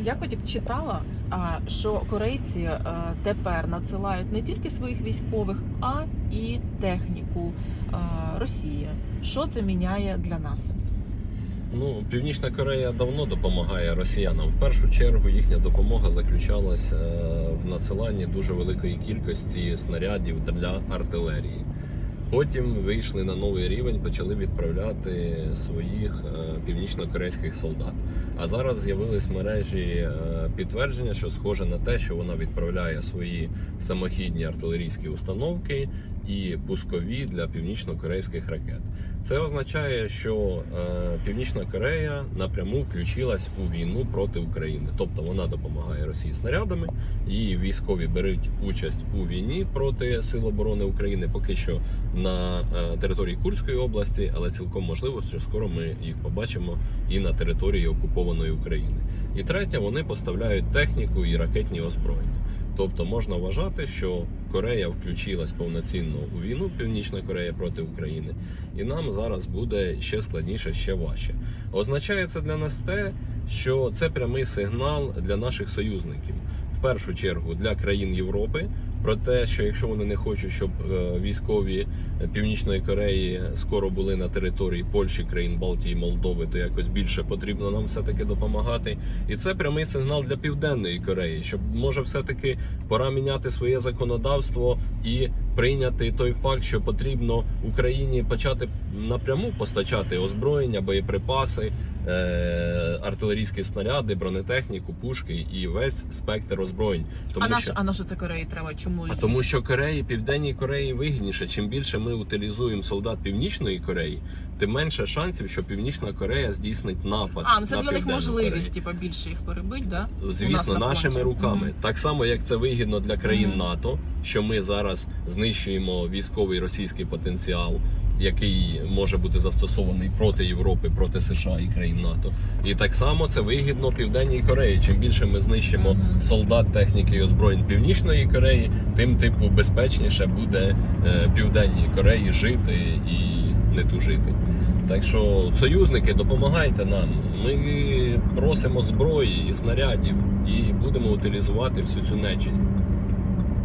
А я потім читала, що корейці е, тепер надсилають не тільки своїх військових, а і техніку е, Росії. Що це міняє для нас? Ну, Північна Корея давно допомагає росіянам. В першу чергу їхня допомога заключалася е, в надсиланні дуже великої кількості снарядів для артилерії. Потім вийшли на новий рівень, почали відправляти своїх е, північно-корейських солдат. А зараз з'явились мережі е, підтвердження, що схоже на те, що вона відправляє свої самохідні артилерійські установки і пускові для північно-корейських ракет. Це означає, що е, Північна Корея напряму включилась у війну проти України, тобто вона допомагає Росії снарядами. Її військові беруть участь у війні проти Сил оборони України. Поки що на е, території Курської області, але цілком можливо, що скоро ми їх побачимо і на території окупованої України. І третє, вони поставляють техніку і ракетні озброєння. Тобто можна вважати, що Корея включилась повноцінно у війну, Північна Корея проти України, і нам зараз буде ще складніше, ще важче. Означає це для нас те, що це прямий сигнал для наших союзників. В першу чергу для країн Європи про те, що якщо вони не хочуть, щоб е, військові Північної Кореї скоро були на території Польщі, країн Балтії, Молдови, то якось більше потрібно нам все таки допомагати. І це прямий сигнал для Південної Кореї, щоб може все-таки пора міняти своє законодавство і прийняти той факт, що потрібно Україні почати напряму постачати озброєння, боєприпаси, артилерійські снаряди, бронетехніку, пушки і весь спектр озброєнь. Тому а на що що а на що це Кореї треба? Чому а тому, що Кореї, Південній Кореї вигідніше. Чим більше ми утилізуємо солдат Північної Кореї, тим менше шансів, що Північна Корея здійснить напад. а ну це на для них можливість, типа більше їх перебить, да? Звісно, на нашими руками. Мгм. Так само, як це вигідно для країн Мгм. НАТО, що ми зараз знищуємо військовий російський потенціал, який може бути застосований проти Європи, проти США і країн НАТО. І так само це вигідно Південній Кореї. Чим більше ми знищимо солдат, техніки і озброєнь Північної Кореї, тим типу безпечніше буде е, Південній Кореї жити і не тужити. Так що союзники, допомагайте нам. Ми просимо зброї і снарядів і будемо утилізувати всю цю нечисть.